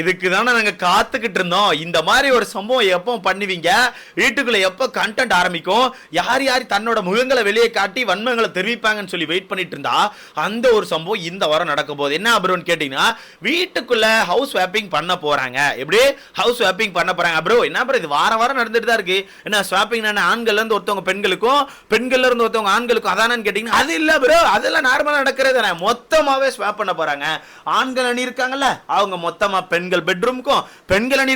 இதுக்கு தானே நாங்கள் காத்துக்கிட்டு இருந்தோம். இந்த மாதிரி ஒரு சம்பவம் எப்போ பண்ணுவீங்க? வீட்டுக்குள்ளே எப்போ கண்டென்ட் ஆரம்பிக்கும்? யார் யார் தன்னோட முகங்களை வெளியே காட்டி வன்மங்களை தெரிவிப்பாங்கன்னு சொல்லி வெயிட் பண்ணிட்டு இருந்தா அந்த ஒரு சம்பவம் இந்த வாரம் நடக்கும் போது என்ன அப்ரோன்னு கேட்டிங்கன்னா வீட்டுக்குள்ளே ஹவுஸ் ஸ்வாப்பிங் பண்ண போகிறாங்க எப்படி? ஹவுஸ் ஸ்வாப்பிங் பண்ண போகிறாங்க ப்ரோ என்ன ப்ரோ இது வாரம் வாரம் நடந்துட்டு தான் இருக்கு. என்ன ஸ்வாப்பிங் ஆண்கள்ல ஒருத்தவங்க பெண்களுக்கும் பெண்கள்லேருந்து ஒருத்தவங்க ஆண்களுக்கும் அதானு கேட்டிங்கன்னா அது இல்லை ப்ரோ அதெல்லாம் நார்மலாக நடக்கிறது தானே. மொத்தமாகவே ஸ்வாப் பண்ண போகிறாங்க ஆண்கள் அணி இருக்காங்கல்ல அவங்க மொத்தமாக பெண் பெண்கள் பெட்ரூம்க்கும் பெண்கள் அணி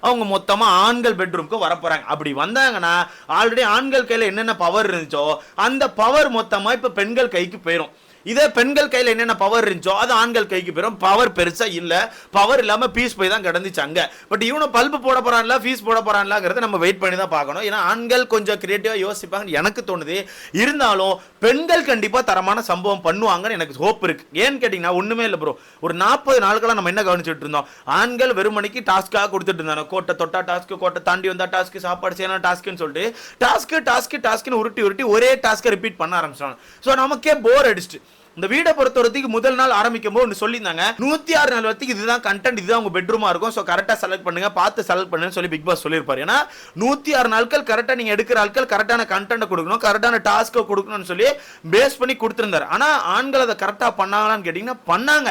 அவங்க மொத்தமா ஆண்கள் பெட்ரூம்க்கும் வர போறாங்க அப்படி வந்தாங்கன்னா ஆல்ரெடி ஆண்கள் கையில் என்னென்ன பவர் இருந்துச்சோ அந்த பவர் மொத்தமா இப்ப பெண்கள் கைக்கு போயிடும் இதே பெண்கள் கையில் என்னென்ன பவர் இருந்துச்சோ அது ஆண்கள் கைக்கு பெறும் பவர் பெருசாக இல்லை. பவர் இல்லாமல் பீஸ் போய் தான் கிடந்துச்சு அங்கே பட் இவனை பல்பு போட போகிறான்ல ஃபீஸ் போட போகிறான்லாங்கிறத நம்ம வெயிட் பண்ணி தான் பார்க்கணும். ஏன்னா ஆண்கள் கொஞ்சம் கிரியேட்டிவாக யோசிப்பாங்கன்னு எனக்கு தோணுது. இருந்தாலும் பெண்கள் கண்டிப்பாக தரமான சம்பவம் பண்ணுவாங்கன்னு எனக்கு ஹோப் இருக்குது ஏன்னு கேட்டிங்கன்னா ஒன்றுமே இல்லை ப்ரோ ஒரு நாற்பது நாளுக்கெல்லாம் நம்ம என்ன கவனிச்சுட்டு இருந்தோம்? ஆண்கள் வெறுமணிக்கு டாஸ்க்காக கொடுத்துட்டு இருந்தாங்க. கோட்டை தொட்டா டாஸ்க்கு கோட்டை தாண்டி வந்தால் டாஸ்க்கு சாப்பாடு செய்யணும் டாஸ்க்குன்னு சொல்லிட்டு டாஸ்க்கு டாஸ்க்கு டாஸ்க்குன்னு உருட்டி உருட்டி ஒரே டாஸ்க்கை ரிப்பீட் பண்ண ஆரம்பிச்சாங்க ஸோ நமக்கே போர் அடிச்சிட்டு. இந்த வீடை பொறுத்தவரத்துக்கு முதல் நாள் ஆரம்பிக்கும் போது ஒன்று சொல்லியிருந்தாங்க. நூற்றி ஆறு நாள் வரைக்கும் இதுதான் கண்டென்ட் இதுதான் உங்கள் பெட்ரூமா இருக்கும். ஸோ கரெக்டாக செலக்ட் பண்ணுங்கள் பார்த்து செலக்ட் பண்ணுன்னு சொல்லி பிக் பாஸ் சொல்லியிருப்பார். ஏன்னா நூற்றி ஆறு நாட்கள் கரெக்டாக நீங்கள் எடுக்கிற ஆட்கள் கரெக்டான கண்டென்ட்டை கொடுக்கணும் கரெக்டான டாஸ்க்கை கொடுக்கணும்னு சொல்லி பேஸ் பண்ணி கொடுத்துருந்தாரு. ஆனால் ஆண்கள் அதை கரெக்டாக பண்ணாங்களான்னு கேட்டிங்கன்னா பண்ணாங்க.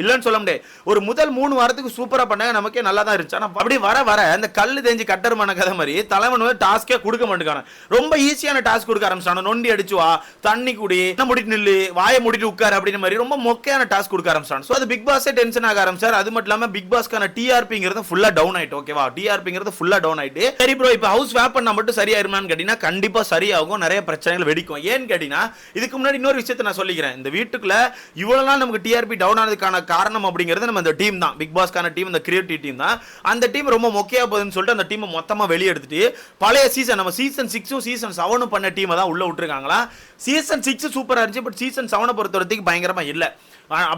இல்லைன்னு சொல்ல முடியாது. ஒரு முதல் மூணு வாரத்துக்கு சூப்பராக பண்ணாங்க நமக்கே நல்லா தான் இருந்துச்சு. ஆனால் அப்படி வர வர அந்த கல் தெரிஞ்சு கட்டருமான கதை மாதிரி தலைவன் வந்து டாஸ்க்கே கொடுக்க மாட்டேங்கிறான். ரொம்ப ஈஸியான டாஸ்க் கொடுக்க ஆரம்பிச்சான நொண்டி அடிச்சு வா தண்ணி குடி என்ன முடிட்டு நில்லு வாயை முடிட்டு உட்காரு அப்படின்ற மாதிரி ரொம்ப மொக்கையான டாஸ்க் கொடுக்க ஆரம்பிச்சான் ஸோ அது பிக் பாஸே டென்ஷன் ஆக ஆரம்பிச்சார். அது மட்டும் இல்லாமல் பிக் பாஸ்க்கான டிஆர்பிங்கிறது ஃபுல்லாக டவுன் ஆயிட்டு ஓகேவா டிஆர்பிங்கிறது ஃபுல்லாக டவுன் ஆயிட்டு சரி ப்ரோ இப்போ ஹவுஸ் வேப் பண்ணால் மட்டும் சரியாயிருமான்னு கேட்டீங்கன்னா கண்டிப்பாக சரியாகும். நிறைய பிரச்சனைகள் வெடிக்கும். ஏன்னு கேட்டீங்கன்னா இதுக்கு முன்னாடி இன்னொரு விஷயத்தை நான் சொல்லிக்கிறேன். இந்த வீட்டுக்குள்ள இவ்வளோ நாள் நமக்கு டிஆர்பி டவுன் ஆனதுக்கான காரணம் அப்படிங்கிறது நம்ம அந்த டீம் தான். பிக் பாஸ்க்கான டீம் இந்த கிரியேட்டிவ் டீம் தான். அந்த டீம் ரொம்ப மொக்கையா போகுதுன்னு சொல்லிட்டு அந்த டீமை மொத்தமா வெளியே எடுத்துட்டு பழைய சீசன் நம்ம சீசன் சிக்ஸும் சீசன் செவனும் பண்ண டீமை தான் உள்ள விட்டுருக்காங்களா? சீசன் சிக்ஸ் சூப்பரா இருந்துச்சு பட் சீசன் செவனை பொறுத்த வரைக்கும் பயங்கரமா இல்லை.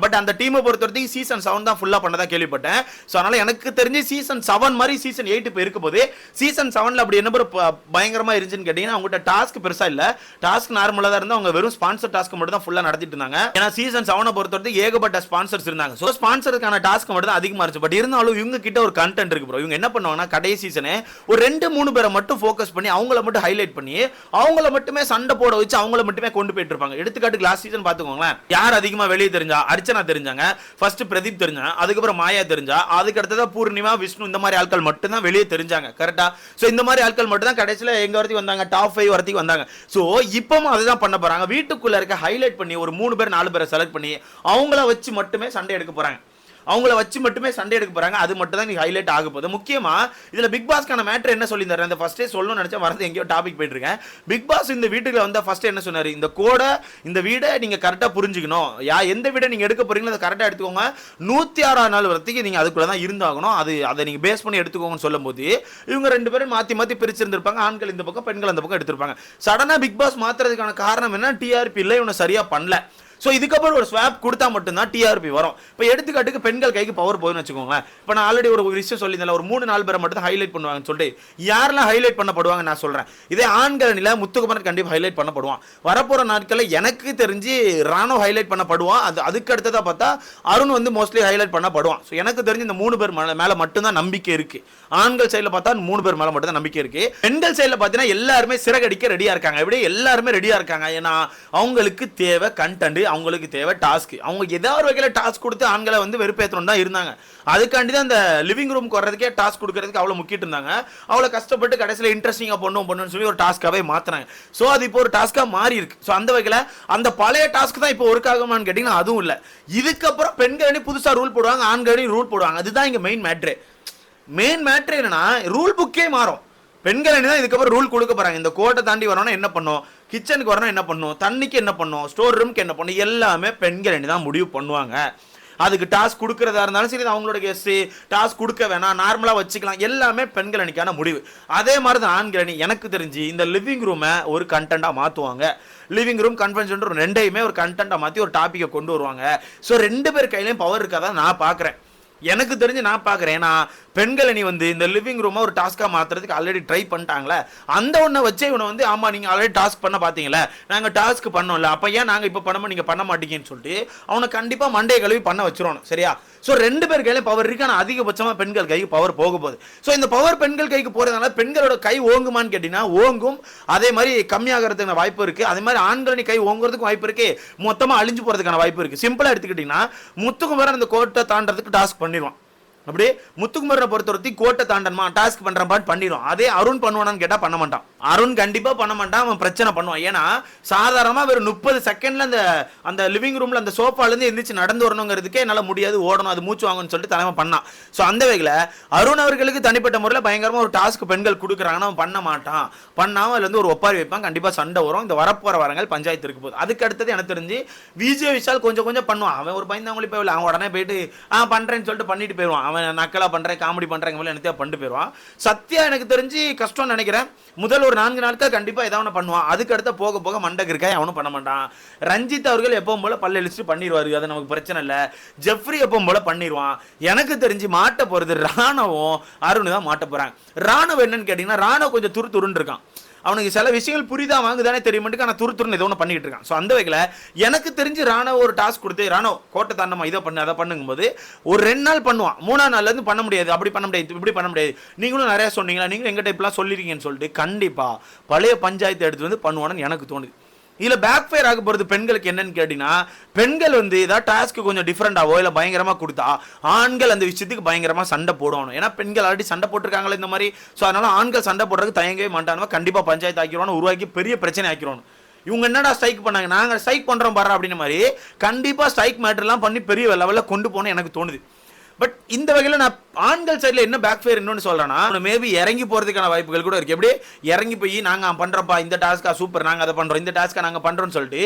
பட் அந்த டீமை பொறுத்த வரைக்கும் சீசன் செவன் தான் ஃபுல்லாக பண்ணதாக கேள்விப்பட்டேன். ஸோ அதனால எனக்கு தெரிஞ்சு சீசன் செவன் மாதிரி சீசன் எயிட் இப்போ இருக்கும்போது போது சீசன் செவனில் அப்படி என்ன ப- இருந்துச்சுன்னு கேட்டிங்கன்னா அவங்ககிட்ட டாஸ்க் பெருசாக இல்லை. டாஸ்க் நார்மலாக தான் இருந்தால் அவங்க வெறும் ஸ்பான்சர் டாஸ்க் மட்டும் தான் ஃபுல்லாக நடத்திட்டு இருந்தாங்க. ஏன்னா சீசன் செவனை பொறுத்த வரைக்கும் ஏகப்பட்ட ஸ்பான்சர்ஸ் இருந்தாங்க. ஸோ ஸ்பான்சருக்கான டாஸ்க் மட்டும் தான் அதிகமாக இருந்துச்சு. பட் இருந்தாலும் இவங்க கிட்ட ஒரு கண்டென்ட் இருக்கு ப்ரோ இவங்க என்ன பண்ணுவாங்கன்னா கடைசி சீசனே ஒரு ரெண்டு மூணு பேரை மட்டும் ஃபோக்கஸ் பண்ணி அவங்கள மட்டும் ஹைலைட் பண்ணி அவங்கள மட்டுமே சண்டை போட வச்சு அவங்கள மட்டுமே கொண்டு போயிட்டு இருப்பாங்க. எடுத்துக்காட்டு லாஸ்ட் சீசன் பார்த்துக்கோங்களேன். யார் அதிகமாக வெளியே தெரிஞ்சா அர்ச்சனா தெரிஞ்சாங்க ஃபர்ஸ்ட் பிரதீப் தெரிஞ்சாங்க அதுக்கப்புறம் மாயா தெரிஞ்சா அதுக்கு அடுத்ததான் பூர்ணிமா விஷ்ணு இந்த மாதிரி ஆட்கள் மட்டும் தான் வெளியே தெரிஞ்சாங்க கரெக்டா ஸோ இந்த மாதிரி ஆட்கள் மட்டும் தான் கடைசியில் எங்க வரைக்கும் வந்தாங்க டாப் ஃபைவ் வரைக்கும் வந்தாங்க. ஸோ இப்பவும் அதுதான் பண்ண போறாங்க. வீட்டுக்குள்ள இருக்க ஹைலைட் பண்ணி ஒரு மூணு பேர் நாலு பேரை செலக்ட் பண்ணி அவங்கள வச்சு மட்டுமே சண்டை எடுக்க போறாங்க. அவங்கள வச்சு மட்டுமே சண்டை எடுக்க போறாங்க. அது மட்டும் தான் ஹைலைட் ஆக போகுது. முக்கியமா இதுல பிக் பாஸ்க்கான மேட்டர் என்ன சொல்லியிருந்தாரு? அந்த ஃபர்ஸ்டே சொல்லணும்னு நினைச்சா வரது எங்கேயோ டாபிக் போயிட்டு இருக்கேன் பிக் பாஸ் இந்த வீட்டுக்கு வந்த ஃபர்ஸ்ட் என்ன சொன்னாரு? இந்த கோடை இந்த வீடை நீங்க கரெக்டா புரிஞ்சுக்கணும். யா எந்த வீடை நீங்க எடுக்க போறீங்களோ அதை கரெக்டா எடுத்துக்கோங்க. நூத்தி ஆறாம் நாள் வரைக்கும் நீங்க அதுக்குள்ள தான் இருந்தாகணும். அது அதை நீங்க பேஸ் பண்ணி எடுத்துக்கோங்கன்னு சொல்லும்போது இவங்க ரெண்டு பேரும் மாத்தி மாத்தி பிரிச்சிருந்திருப்பாங்க. ஆண்கள் இந்த பக்கம் பெண்கள் அந்த பக்கம் எடுத்திருப்பாங்க. சடனா பிக் பாஸ் மாத்துறதுக்கான காரணம் என்ன? டிஆர்பி இல்லை. இவனை சரியா பண்ணல. ஸோ இதுக்கப்புறம் ஒரு ஸ்வாப் கொடுத்தா மட்டும்தான் டிஆர்பி வரும். இப்போ எடுத்துக்காட்டுக்கு பெண்கள் கைக்கு பவர் போகுதுன்னு வச்சுக்கோங்களேன். இப்போ நான் ஆல்ரெடி ஒரு விஷயம் சொல்லியிருந்தேன் ஒரு மூணு நாலு பேரை மட்டும் ஹைலைட் பண்ணுவாங்கன்னு சொல்லிட்டு யாரெல்லாம் ஹைலைட் பண்ணப்படுவாங்க நான் சொல்கிறேன் இதே ஆண்கள் அணியில் முத்துக்குமரன் கண்டிப்பாக ஹைலைட் பண்ணப்படுவான். வரப்போகிற நாட்களில் எனக்கு தெரிஞ்சு ராணோ ஹைலைட் பண்ணப்படுவான். அது அதுக்கு அடுத்ததாக பார்த்தா அருண் வந்து மோஸ்ட்லி ஹைலைட் பண்ணப்படுவான். ஸோ எனக்கு தெரிஞ்சு இந்த மூணு பேர் மேலே மேலே மட்டும்தான் நம்பிக்கை இருக்குது ஆண்கள் சைடில் பார்த்தா மூணு பேர் மேலே மட்டும் தான் நம்பிக்கை இருக்குது பெண்கள் சைடில் பார்த்தீங்கன்னா எல்லாருமே சிறகடிக்க ரெடியாக இருக்காங்க. எப்படி எல்லாருமே ரெடியாக இருக்காங்க. ஏன்னா அவங்களுக்கு தேவை கண்டென்ட் அவங்களுக்கு தேவை டாஸ்க் அவங்க ஏதாவது வகையில் டாஸ்க் கொடுத்து ஆண்களை வந்து வெறுப்பேற்றணும் தான் இருந்தாங்க. அதுக்காண்டி தான் அந்த லிவிங் ரூம் வர்றதுக்கே டாஸ்க் கொடுக்கறதுக்கு அவ்வளோ முக்கிட்டு இருந்தாங்க. அவ்வளோ கஷ்டப்பட்டு கடைசியில் இன்ட்ரெஸ்டிங்காக பண்ணும் பண்ணுன்னு சொல்லி ஒரு டாஸ்க்காகவே மாத்துறாங்க. ஸோ அது இப்போ ஒரு டாஸ்க்காக மாறி இருக்கு. ஸோ அந்த வகையில் அந்த பழைய டாஸ்க் தான் இப்போ ஒர்க் ஆகுமான்னு கேட்டிங்கன்னா அதுவும் இல்லை. இதுக்கப்புறம் பெண்கள் புதுசாக ரூல் போடுவாங்க ஆண்கள் ரூல் போடுவாங்க. அதுதான் இங்கே மெயின் மேட்ரு மெயின் மேட்ரு என்னன்னா ரூல் புக்கே மாறும். பெண்கள் தான் இதுக்கப்புறம் ரூல் கொடுக்க போகிறாங்க இந்த கோட்டை தாண்டி வரோன்னா என்ன பண்ணும்? கிச்சனுக்கு வரணும் என்ன பண்ணும்? தண்ணிக்கு என்ன பண்ணும்? ஸ்டோர் ரூம்க்கு என்ன பண்ணும்? எல்லாமே பெண்கள் என்ன தான் முடிவு பண்ணுவாங்க. அதுக்கு டாஸ்க் கொடுக்கறதா இருந்தாலும் சரி அவங்களோட கெஸ்ட் டாஸ்க் கொடுக்க வேணாம் நார்மலாக வச்சுக்கலாம். எல்லாமே பெண்கள் அணிக்கான முடிவு. அதே மாதிரி தான் ஆண்கள் அணி எனக்கு தெரிஞ்சு இந்த லிவிங் ரூமை ஒரு கண்டென்ட்டாக மாற்றுவாங்க லிவிங் ரூம் கன்வென்ஷன் ரெண்டையுமே ஒரு கண்டென்ட்டாக மாற்றி ஒரு டாப்பிக்கை கொண்டு வருவாங்க. ஸோ ரெண்டு பேர் கையிலையும் பவர் இருக்காதான் நான் பார்க்குறேன் எனக்கு தெரிஞ்சு நான் பார்க்குறேன் ஏன்னா பெண்கள் அணி வந்து இந்த லிவிங் ரூமை ஒரு டாஸ்க்காக மாற்றுறதுக்கு ஆல்ரெடி ட்ரை பண்ணிட்டாங்களே அந்த ஒன்றை வச்சே இவனை வந்து ஆமாம் நீங்கள் ஆல்ரெடி டாஸ்க் பண்ண பார்த்தீங்களே நாங்கள் டாஸ்க் பண்ணோம்ல. அப்போ ஏன் நாங்கள் இப்போ பண்ணாமல் நீங்கள் பண்ண மாட்டீங்கன்னு சொல்லிட்டு அவனை கண்டிப்பாக மண்டையை கழுவி பண்ண வச்சிருவானு சரியா? ஸோ ரெண்டு பேர் கையில பவர் இருக்கு. ஆனால் அதிகபட்சமாக பெண்கள் கைக்கு பவர் போக போகுது ஸோ இந்த பவர் பெண்கள் கைக்கு போகிறதுனால பெண்களோட கை ஓங்குமான்னு கேட்டிங்கன்னா ஓங்கும். அதே மாதிரி கம்மியாகிறதுக்கான வாய்ப்பு இருக்குது அதே மாதிரி ஆண்களி கை ஓங்குறதுக்கும் வாய்ப்பு இருக்கு. மொத்தமாக அழிஞ்சு போகிறதுக்கான வாய்ப்பு இருக்குது சிம்பிளாக எடுத்துக்கிட்டிங்கன்னா முத்துக்குமரன் அந்த கோட்டை தாண்டறதுக்கு டாஸ்க் பண்ணிடுவான் அப்படியே முத்துக்குமரனை பொறுத்தவரைக்கும் கோட்டை தாண்டணுமா? டாஸ்க் பண்றேன் பண்ணிடும் அதே அருண் பண்ணுவானான்னு கேட்டால் பண்ண மாட்டான். அருண் கண்டிப்பாக பண்ண மாட்டான் அவன் பிரச்சனை பண்ணுவான். ஏன்னா சாதாரணமாக வெறும் முப்பது செகண்டில் அந்த அந்த லிவிங் ரூமில் அந்த சோஃபாலேருந்து எந்திரிச்சு நடந்து வரணுங்கிறதுக்கே என்னால் முடியாது. ஓடணும் அது மூச்சு வாங்கணும்னு சொல்லிட்டு தலைமை பண்ணான். ஸோ அந்த வகையில் அருண் அவர்களுக்கு தனிப்பட்ட முறையில் பயங்கரமாக ஒரு டாஸ்க் பெண்கள் கொடுக்குறாங்கன்னா அவன் பண்ண மாட்டான். பண்ணாமல் அதுலேருந்து ஒரு ஒப்பாரி வைப்பான். கண்டிப்பாக சண்டை வரும். இந்த வரப்போகிற வரங்கள் பஞ்சாயத்து இருக்க போகுது. அதுக்கு அடுத்தது எனக்கு தெரிஞ்சு விஜய் விஷால் கொஞ்சம் கொஞ்சம் பண்ணுவான். அவன் ஒரு பயந்தவங்களி போய் அவன் உடனே போயிட்டு ஆ பண்ணுறேன்னு சொல்லிட்டு பண்ணிட்டு போயிடுவான். அவன் நக்கலாக பண்ணுறேன் காமெடி பண்றேன் மேலே எனக்கு பண்ணிட்டு போயிடுவான் சத்யா எனக்கு தெரிஞ்சு கஷ்டம்னு நினைக்கிறேன். முதல் ஒரு நான்கு நாளுக்கு கண்டிப்பாக ஏதாவது ஒன்று பண்ணுவான். அதுக்கு அடுத்த போக போக மண்டக்கு இருக்கா அவனும் பண்ண மாட்டான். ரஞ்சித் அவர்கள் எப்பவும் போல பல்ல இழிச்சிட்டு பண்ணிடுவாரு அது நமக்கு பிரச்சனை இல்லை. ஜெஃப்ரி எப்பவும் போல பண்ணிடுவான் எனக்கு தெரிஞ்சு மாட்ட போகிறது ராணவும் அருண் தான் மாட்ட போகிறாங்க ராணுவ என்னன்னு கேட்டிங்கன்னா ராணுவ கொஞ்சம் துரு துருன்னு இருக்கான். அவனுக்கு சில விஷயங்கள் புரிதா வாங்குதானே தெரிய ஆனால் துரு துருன்னு ஏதோ ஒன்று பண்ணிட்டு இருக்கான். ஸோ அந்த வகையில் எனக்கு தெரிஞ்சு ராணுவ ஒரு டாஸ்க் கொடுத்து ராணுவ கோட்டை தாண்டமா இதை பண்ணு அதை பண்ணுங்கும்போது ஒரு ரெண்டு நாள் பண்ணுவான். மூணாம் நாள்லேருந்து பண்ண முடியாது. அப்படி பண்ண முடியாது இப்படி பண்ண முடியாது. நீங்களும் நிறையா சொன்னீங்களா? நீங்களும் எங்கிட்ட இப்படிலாம் சொல்லியிருக்கீங்கன்னு சொல்லிட்டு கண்டிப்பாக பழைய பஞ்சாயத்து எடுத்து வந்து பண்ணுவான்னு எனக்கு தோணுது. இதில் பேக் ஃபயர் ஆக போகிறது பெண்களுக்கு என்னன்னு கேட்டிங்கன்னா பெண்கள் வந்து ஏதாவது டாஸ்க்கு கொஞ்சம் டிஃப்ரெண்ட்டாகவோ இல்லை பயங்கரமாக கொடுத்தா ஆண்கள் அந்த விஷயத்துக்கு பயங்கரமாக சண்டை போடணும். ஏன்னா பெண்கள் ஆல்ரெடி சண்டை போட்டிருக்காங்களே இந்த மாதிரி. ஸோ அதனால் ஆண்கள் சண்டை போடுறதுக்கு தயங்கவே மாட்டானுவா கண்டிப்பாக பஞ்சாயத்து ஆக்கிடுவானு உருவாக்கி பெரிய பிரச்சனை ஆக்கிடுவானு இவங்க என்னடா ஸ்ட்ரைக் பண்ணாங்க? நாங்கள் ஸ்ட்ரைக் பண்ணுறோம் பாரு அப்படின்ற மாதிரி கண்டிப்பாக ஸ்ட்ரைக் மேட்டர்லாம் பண்ணி பெரிய லெவலில் கொண்டு போகணும் எனக்கு தோணுது. பட் இந்த வகையில் நான் ஆண்கள் சைடில் என்ன பேக் ஃபயர் இன்னொன்று சொல்கிறேன்னா மேபி இறங்கி போகிறதுக்கான வாய்ப்புகள் கூட இருக்குது எப்படி இறங்கி போய் நாங்கள் பண்ணுறோம்ப்பா இந்த டாஸ்க்காக சூப்பர் நாங்கள் அதை பண்ணுறோம் இந்த டாஸ்க்காக நாங்கள் பண்ணுறோம்னு சொல்லிட்டு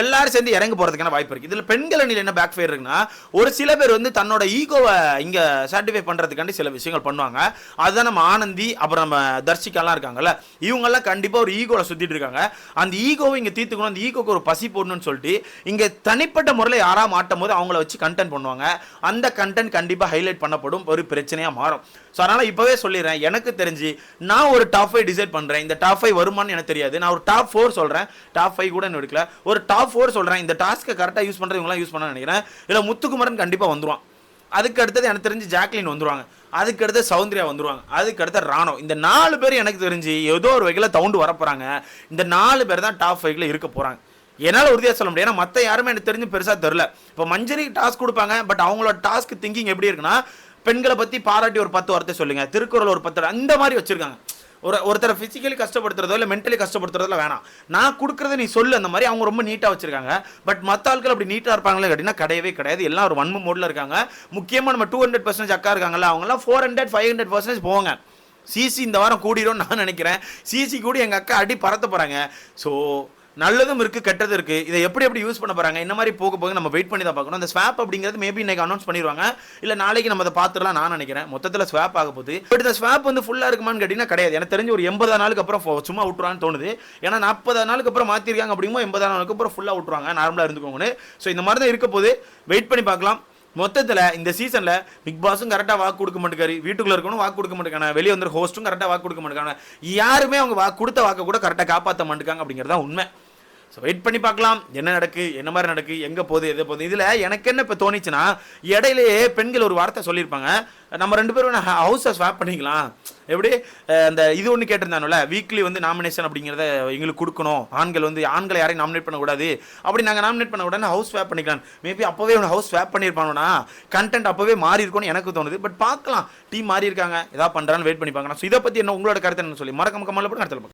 எல்லாரும் சேர்ந்து இறங்கி போகிறதுக்கான வாய்ப்பு இருக்குது இதில் பெண்கள் அணியில் என்ன பேக் ஃபயர் இருக்குன்னா ஒரு சில பேர் வந்து தன்னோட ஈகோவை இங்கே சாட்டிஃபை பண்ணுறதுக்காண்டி சில விஷயங்கள் பண்ணுவாங்க. அதுதான் நம்ம ஆனந்தி அப்புறம் நம்ம தர்ஷிகாலாம் இருக்காங்கல்ல இவங்கெல்லாம் கண்டிப்பாக ஒரு ஈகோவில் சுற்றிட்டு இருக்காங்க. அந்த ஈகோவை இங்கே தீர்த்துக்கணும் அந்த ஈகோக்கு ஒரு பசி போடணும்னு சொல்லிட்டு இங்கே தனிப்பட்ட முறையில் யாராக மாட்டும் போது அவங்கள வச்சு கண்டென்ட் பண்ணுவாங்க. அந்த கண்டென்ட் கண்டிப்பாக ஹைலைட் பண்ணப்படும். ஒரு பிரச்சனையாக மாறும். ஸோ அதனால் இப்போவே சொல்லிடுறேன். எனக்கு தெரிஞ்சு நான் ஒரு டாப் ஃபைவ் டிசைட் பண்ணுறேன் இந்த டாப் ஃபைவ் வருமான்னு எனக்கு தெரியாது. நான் ஒரு டாப் ஃபோர் சொல்கிறேன் டாப் ஃபைவ் கூட என்ன எடுக்கல. ஒரு டாப் ஃபோர் சொல்கிறேன் இந்த டாஸ்க்கை கரெக்டாக யூஸ் பண்ணுறது இவங்களாம் யூஸ் பண்ண நினைக்கிறேன். இல்லை முத்துக்குமரன் கண்டிப்பாக வந்துடுவான் அதுக்கு அடுத்தது எனக்கு தெரிஞ்சு ஜாக்லின் வந்துருவாங்க. அதுக்கு அடுத்து சௌந்தர்யா வந்துருவாங்க. அதுக்கு அடுத்து ராணோ. இந்த நாலு பேர் எனக்கு தெரிஞ்சு ஏதோ ஒரு வகையில் தவுண்டு வரப்போகிறாங்க இந்த நாலு பேர் தான் டாப் ஃபைவ்ல இருக்க போகிறாங்க என்னால் உறுதியாக சொல்ல முடியும். ஏன்னா மற்ற யாருமே எனக்கு தெரிஞ்சு பெருசாக தெரில இப்போ மஞ்சரிக்கு டாஸ்க் கொடுப்பாங்க. பட் அவங்களோட டாஸ்க் திங்கிங் எப்படி இருக்குன்னா பெண்களை பற்றி பாராட்டி ஒரு பத்து வார்த்தை சொல்லுங்க. திருக்குறள் ஒரு பத்து அந்த மாதிரி வச்சிருக்காங்க. ஒரு ஒருத்தரை ஃபிசிக்கலி கஷ்டப்படுத்துறதோ இல்லை மென்டலி கஷ்டப்படுத்துறதுல வேணாம். நான் கொடுக்குறத நீ சொல்லு அந்த மாதிரி அவங்க ரொம்ப நீட்டாக வச்சிருக்காங்க. பட் மற்ற ஆட்கள் அப்படி நீட்டாக இருப்பாங்களே கேட்டிங்கன்னா கிடையவே கிடையாது. எல்லாம் ஒரு வன்ம மோடில் இருக்காங்க. முக்கியமாக நம்ம டூ ஹண்ட்ரட் பர்சன்டேஜ் அக்கா இருக்காங்கல்ல அவங்கலாம் four hundred five hundred percentage போவாங்க சிசி இந்த வாரம் கூடிடும் நான் நினைக்கிறேன். சிசி கூடி எங்கள் அக்கா அடி பறத்த போகிறாங்க ஸோ நல்லதும் இருக்குது கெட்டதும் இருக்குது இதை எப்படி எப்படி யூஸ் பண்ண போகிறாங்க இந்த மாதிரி போக போக நம்ம வெயிட் பண்ணி தான் பார்க்கணும். அந்த ஸ்வாப் அப்படிங்கிறது மேபி இன்னைக்கு அனௌன்ஸ் பண்ணிடுவாங்க இல்லை நாளைக்கு நம்ம அதை பார்த்துடலாம் நான் நினைக்கிறேன். மொத்தத்தில் ஸ்வாப் ஆக போகுது. பட் இந்த ஸ்வாப் வந்து ஃபுல்லாக இருக்குமான்னு கேட்டிங்கன்னா கிடையாது. எனக்கு தெரிஞ்சு ஒரு எண்பது நாளுக்கு அப்புறம் சும்மா விட்டுருவான்னு தோணுது. ஏன்னா நாற்பது நாளுக்கு அப்புறம் மாற்றிருக்காங்க அப்படிங்கும்போது எண்பது நாளுக்கு அப்புறம் ஃபுல்லாக விட்டுருவாங்க. நார்மலாக இருந்துக்கோங்கன்னு. ஸோ இந்த மாதிரி தான் இருக்க போது வெயிட் பண்ணி பார்க்கலாம். மொத்தத்தில் இந்த சீசனில் பிக் பாஸும் கரெக்டாக வாக்கு கொடுக்க மாட்டேங்காரு. வீட்டுக்குள்ள இருக்கணும் வாக்கு கொடுக்க மாட்டேங்கான? வெளியே வந்து ஹோஸ்ட்டும் கரெக்டாக வாக்கு கொடுக்க மாட்டேங்கான? யாருமே அவங்க வாக்கு கொடுத்த வாக்கை கூட கரெக்டாக காப்பாற்ற மாட்டேங்காங்க அப்படிங்கிறது தான் உண்மை. ஸோ வெயிட் பண்ணி பார்க்கலாம். என்ன நடக்கு என்ன மாதிரி நடக்கு எங்கே போகுது எது போகுது. இதில் எனக்கு என்ன இப்போ தோணுச்சுன்னா இடையிலேயே பெண்கள் ஒரு வார்த்தை சொல்லியிருப்பாங்க. நம்ம ரெண்டு பேரும் ஹவுஸை ஸ்வாப் பண்ணிக்கலாம். எப்படி? அந்த இது ஒன்று கேட்டிருந்தானுல வீக்லி வந்து நாமினேஷன் அப்படிங்கிறத எங்களுக்கு கொடுக்கணும். ஆண்கள் வந்து ஆண்களை யாரையும் நாமினேட் பண்ணக்கூடாது. அப்படி நாங்கள் நாமினேட் பண்ண உடனே ஹவுஸ் ஸ்வாப் பண்ணிக்கலாம். மேபி அப்போவே அவனை ஹவுஸ் ஸ்வாப் பண்ணியிருப்பானுனா கண்டென்ட் அப்போவே மாறி இருக்கும்னு எனக்கு தோணுது. பட் பார்க்கலாம். டீம் மாறி இருக்காங்க ஏதாவது பண்ணுறான்னு வெயிட் பண்ணி பார்க்கலாம். ஸோ இதை பற்றி என்ன உங்களோட கருத்து என்ன சொல்லி மறக்காம கமலில் போட்டு நடத்தலாம்.